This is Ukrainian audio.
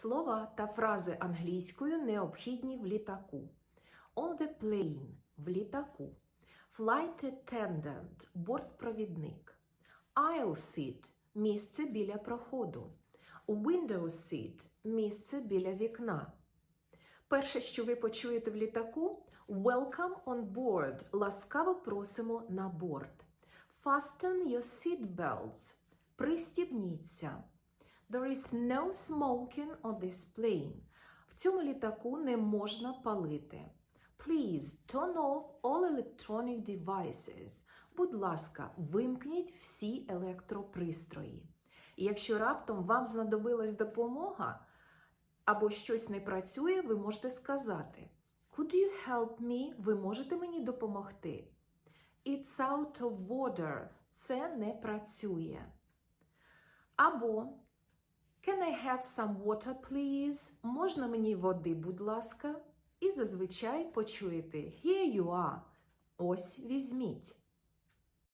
Слова та фрази англійською необхідні в літаку. On the plane – в літаку. Flight attendant – бортпровідник. Aisle seat – місце біля проходу. Window seat – місце біля вікна. Перше, що ви почуєте в літаку Welcome on board. Ласкаво просимо на борт. Fasten your seat belts. Пристібніться. There is no smoking on this plane. В цьому літаку не можна палити. Please turn off all electronic devices. Будь ласка, вимкніть всі електропристрої. І якщо раптом вам знадобилась допомога або щось не працює, ви можете сказати Could you help me? Ви можете мені допомогти? It's out of order. Це не працює. Або Can I have some water, please? Можна мені води, будь ласка? І зазвичай почуєте Here you are. Ось візьміть.